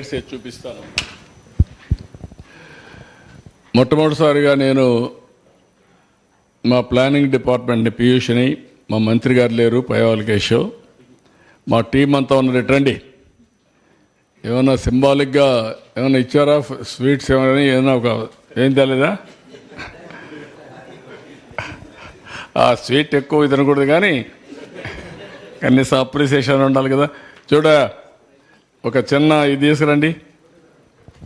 చూపిస్తాను. మొట్టమొదటిసారిగా నేను మా ప్లానింగ్ డిపార్ట్మెంట్ని పీయూష్ని మా మంత్రి గారు లేరు పైవాల్ కేశవ్. మా టీం అంతా ఉన్నది రండి ఏమైనా సింబాలిక్గా ఏమైనా ఇచ్చారా? స్వీట్స్ ఏమైనా ఏమైనా ఒక ఏం తెలీదా? ఆ స్వీట్ ఎక్కువ తినకూడదు కానీ కనీసం అప్రిసియేషన్ ఉండాలి కదా. చూడ ఒక చిన్న ఇది తీసుకురండి.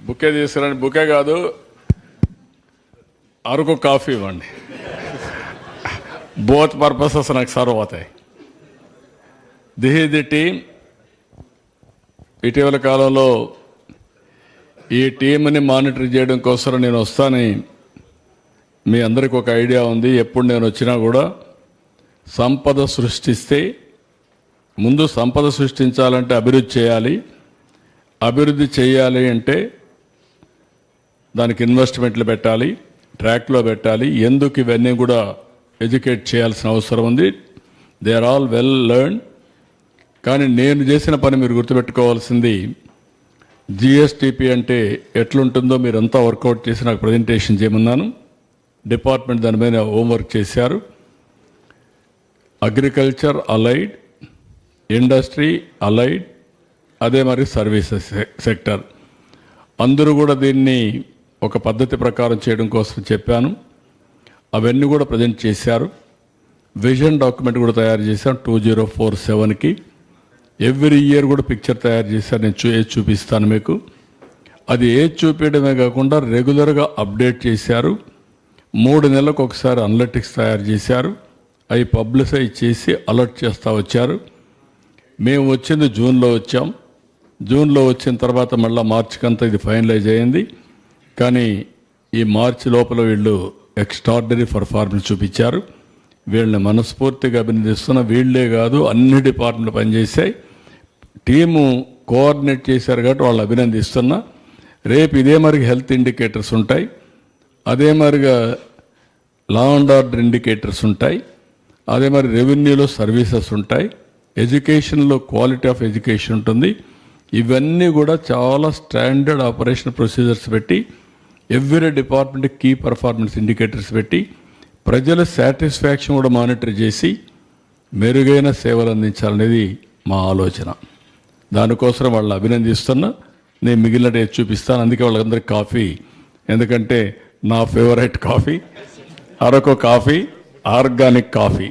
బుకే తీసుకురండి. బుకే కాదు అరకు కాఫీ ఇవ్వండి. బోత్ పర్పసెస్ నాకు సర్వ్ అవుతాయి. దిస్ ఈజ్ ది టీమ్ ఇటీవల కాలంలో ఈ టీంని మానిటర్ చేయడం కోసం నేను వస్తానని మీ అందరికి ఒక ఐడియా ఉంది. ఎప్పుడు నేను వచ్చినా కూడా సంపద సృష్టిస్తే ముందు సంపద సృష్టించాలంటే అభివృద్ధి చేయాలి. అభివృద్ధి చేయాలి అంటే దానికి ఇన్వెస్ట్మెంట్లు పెట్టాలి ట్రాక్లో పెట్టాలి. ఎందుకు ఇవన్నీ కూడా ఎడ్యుకేట్ చేయాల్సిన అవసరం ఉంది. They are all well learn కానీ నేను చేసిన పని మీరు గుర్తుపెట్టుకోవాల్సింది జిఎస్టిపి అంటే ఎట్లుంటుందో మీరంతా వర్కౌట్ చేసి నాకు ప్రజెంటేషన్ చేయమన్నాను. డిపార్ట్మెంట్ దాని మీద హోంవర్క్ చేశారు. అగ్రికల్చర్ అలైడ్ ఇండస్ట్రీ అలైడ్ అదే మరి సర్వీసెస్ సెక్టర్. అందరూ కూడా దీన్ని ఒక పద్ధతి ప్రకారం చేయడం కోసం చెప్పాను. అవన్నీ కూడా ప్రజెంట్ చేశారు. విజన్ డాక్యుమెంట్ కూడా తయారు చేశాను టూ జీరో ఫోర్ సెవెన్కి. ఎవ్రీ ఇయర్ కూడా పిక్చర్ తయారు చేశారు నేను చూ ఏది చూపిస్తాను మీకు. అది ఏది చూపించడమే కాకుండా రెగ్యులర్గా అప్డేట్ చేశారు. మూడు నెలలకు ఒకసారి అనలెటిక్స్ తయారు చేశారు. అవి పబ్లిసైజ్ చేసి అలర్ట్ చేస్తూ వచ్చారు. మేము వచ్చింది జూన్లో వచ్చాం. జూన్లో వచ్చిన తర్వాత మళ్ళీ మార్చికంతా ఇది ఫైనలైజ్ అయింది. కానీ ఈ మార్చి లోపల వీళ్ళు ఎక్స్ట్రాడినరీ పర్ఫార్మెన్స్ చూపించారు. వీళ్ళని మనస్ఫూర్తిగా అభినందిస్తున్న వీళ్ళే కాదు అన్ని డిపార్ట్మెంట్లు పనిచేశాయి. టీము కోఆర్డినేట్ చేశారు కాబట్టి వాళ్ళు అభినందిస్తున్నా. రేపు ఇదే మరిగా హెల్త్ ఇండికేటర్స్ ఉంటాయి. అదే మరిగా లా అండ్ ఆర్డర్ ఇండికేటర్స్ ఉంటాయి. అదే మరి రెవెన్యూలో సర్వీసెస్ ఉంటాయి. ఎడ్యుకేషన్లో క్వాలిటీ ఆఫ్ ఎడ్యుకేషన్ ఉంటుంది. ఇవన్నీ కూడా చాలా స్టాండర్డ్ ఆపరేషన్ ప్రొసీజర్స్ పెట్టి every department key performance indicators పెట్టి ప్రజల సాటిస్ఫాక్షన్ కూడా మానిటర్ చేసి మెరుగైన సేవలు అందించాలనేది మా ఆలోచన. దానికోసం వాళ్ళు అభినందిస్తున్నా నేను మిగిలిన రేపు చూపిస్తాను అందుకే వాళ్ళందరికీ కాఫీ. ఎందుకంటే నా favourite coffee Araku coffee organic coffee.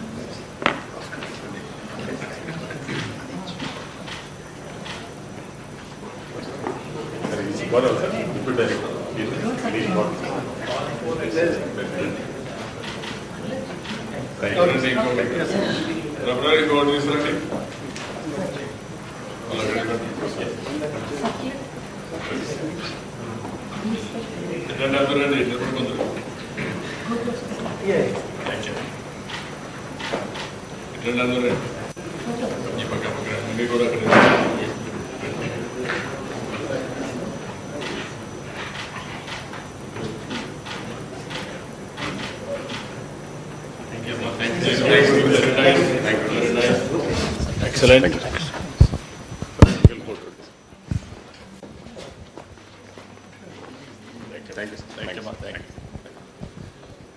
ఎవరండి ఇంకొకటి? రబ్బర్ ఇంకొకటి తీసుకురండి. అలాగే రండి, అందరూ రండి, ఇద్దరు ముందు. రండి, అందరూ రండి. ఈ పక్క, Excellent.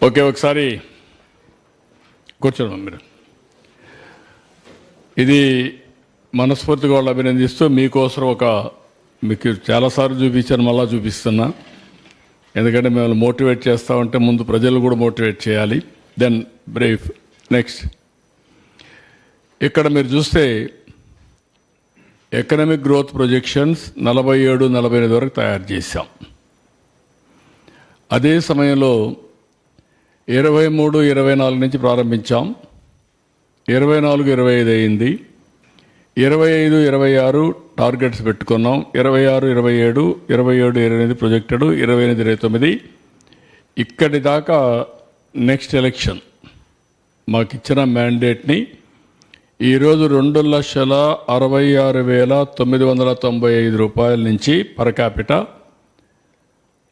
ఓకే ఒకసారి కూర్చోండి మీరు. ఇది మనస్ఫూర్తిగా వాళ్ళు అభినందిస్తూ మీకోసం ఒక మీకు చాలాసార్లు చూపించాను మళ్ళా చూపిస్తున్నా. ఎందుకంటే మేము మోటివేట్ చేస్తా ఉంటే ముందు ప్రజలు కూడా మోటివేట్ చేయాలి. దెన్ బ్రీఫ్ నెక్స్ట్ ఇక్కడ మీరు చూస్తే ఎకనమిక్ గ్రోత్ ప్రొజెక్షన్స్ నలభై ఏడు నలభై ఎనిమిది వరకు తయారు చేశాం. అదే సమయంలో ఇరవై మూడు ఇరవై నాలుగు నుంచి ప్రారంభించాం. ఇరవై నాలుగు ఇరవై ఐదు అయింది. ఇరవై ఐదు ఇరవై ఆరు టార్గెట్స్ పెట్టుకున్నాం. ఇరవై ఆరు ఇరవై ఏడు ఇరవై ఏడు ఇరవై ఎనిమిది ప్రొజెక్టెడ్ ఇరవై ఎనిమిది ఇరవై తొమ్మిది. ఇక్కడి దాకా నెక్స్ట్ ఎలక్షన్ మాకు ఇచ్చిన మ్యాండేట్ని ఈరోజు రెండు లక్షల అరవై ఆరు వేల తొమ్మిది వందల తొంభై ఐదు రూపాయల నుంచి పరకాపిట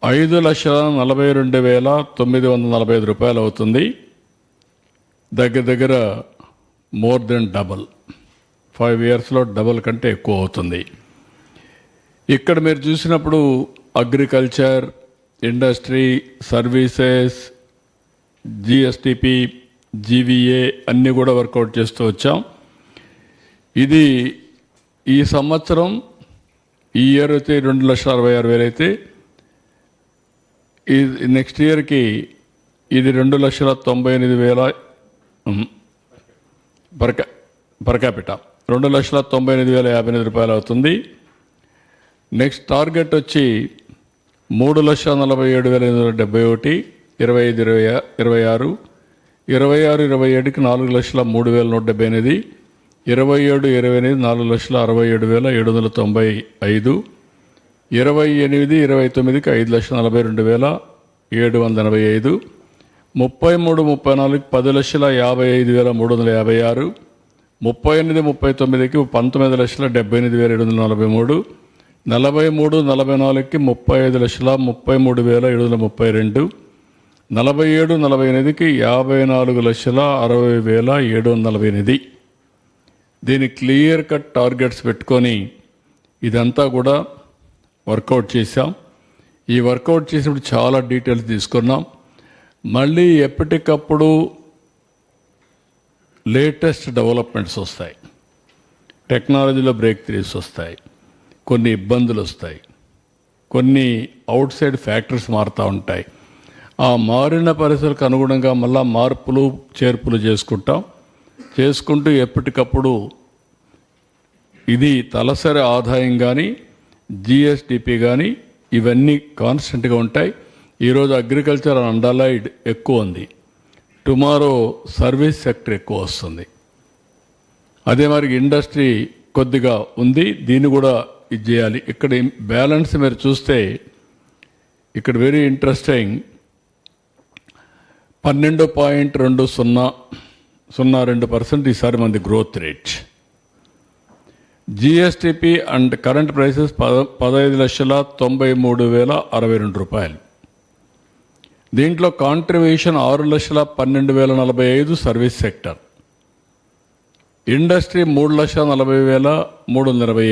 ఐదు లక్షల నలభై రెండు వేల తొమ్మిది వందల నలభై ఐదు రూపాయలు అవుతుంది. దగ్గర దగ్గర మోర్ దెన్ డబల్ ఫైవ్ ఇయర్స్లో డబల్ కంటే ఎక్కువ అవుతుంది. ఇక్కడ మీరు చూసినప్పుడు agriculture industry services GSDP GVA అన్నీ కూడా వర్కౌట్ చేస్తూ వచ్చాం. ఇది ఈ సంవత్సరం ఈ ఇయర్ అయితే రెండు లక్షల అరవై ఆరు వేలు అయితే. ఇది నెక్స్ట్ ఇయర్కి ఇది రెండు లక్షల తొంభై ఎనిమిది వేల ఉమ్, పర్ క్యాపిటా రెండు లక్షల తొంభై ఎనిమిది వేల యాభై ఎనిమిది రూపాయలు అవుతుంది. నెక్స్ట్ టార్గెట్ వచ్చి మూడు లక్షల నలభై ఏడు వేల ఎనిమిది వందల డెబ్బై ఒకటి ఇరవై ఐదు ఇరవై ఇరవై ఆరు ఇరవై ఆరు ఇరవై ఏడుకి నాలుగు లక్షల మూడు వేల నూట డెబ్బై ఎనిమిది ఇరవై ఏడు ఇరవై ఎనిమిది నాలుగు లక్షల అరవై ఏడు వేల ఏడు వందల తొంభై ఐదు ఇరవై ఎనిమిది ఇరవై తొమ్మిదికి ఐదు లక్షల నలభై రెండు వేల ఏడు వందల ఎనభై ఐదు ముప్పై మూడు ముప్పై నాలుగు పది లక్షల యాభై ఐదు వేల మూడు వందల యాభై ఆరు ముప్పై ఎనిమిది ముప్పై తొమ్మిదికి పంతొమ్మిది లక్షల డెబ్బై ఎనిమిది వేల ఏడు వందల నలభై మూడు నలభై మూడు నలభై నాలుగుకి ముప్పై ఐదు లక్షల ముప్పై మూడు వేల ఏడు వందల ముప్పై రెండు నలభై ఏడు నలభై ఎనిమిదికి యాభై నాలుగు లక్షల అరవై వేల ఏడు వందల నలభై ఎనిమిది. దీని క్లియర్ కట్ టార్గెట్స్ పెట్టుకొని ఇదంతా కూడా వర్కౌట్ చేసాం ఈ వర్కౌట్ చేసినప్పుడు చాలా డీటెయిల్స్ తీసుకున్నాం. మళ్ళీ ఎప్పటికప్పుడు లేటెస్ట్ డెవలప్మెంట్స్ వస్తాయి. టెక్నాలజీలో బ్రేక్ త్రీస్ వస్తాయి. కొన్ని ఇబ్బందులు వస్తాయి. కొన్ని అవుట్ సైడ్ ఫ్యాక్టరీస్ మారుతూ ఉంటాయి. ఆ మారిన పరిస్థితులకు అనుగుణంగా మళ్ళా మార్పులు చేర్పులు చేసుకుంటాం. చేసుకుంటూ ఎప్పటికప్పుడు ఇది తలసరి ఆదాయం కానీ జిఎస్డిపి కానీ ఇవన్నీ కాన్స్టెంట్గా ఉంటాయి. ఈరోజు అగ్రికల్చర్ అండర్లైడ్ ఎక్కువ ఉంది. టుమారో సర్వీస్ సెక్టర్ ఎక్కువ వస్తుంది. అదే మరి ఇండస్ట్రీ కొద్దిగా ఉంది. దీన్ని కూడా ఇది చేయాలి. ఇక్కడ బ్యాలెన్స్ మీరు చూస్తే ఇక్కడ వెరీ ఇంట్రెస్టింగ్ పన్నెండు పాయింట్ రెండు సున్నా సున్నా రెండు పర్సెంట్ ఈసారి మంది growth rate GSDP and current prices పద పదహైదు లక్షల తొంభై మూడు వేల అరవై రెండు రూపాయలు. దీంట్లో కాంట్రిబ్యూషన్ ఆరు లక్షల పన్నెండు వేల నలభై ఐదు సర్వీస్ సెక్టర్ ఇండస్ట్రీ మూడు లక్షల నలభై వేల మూడు వందల ఇరవై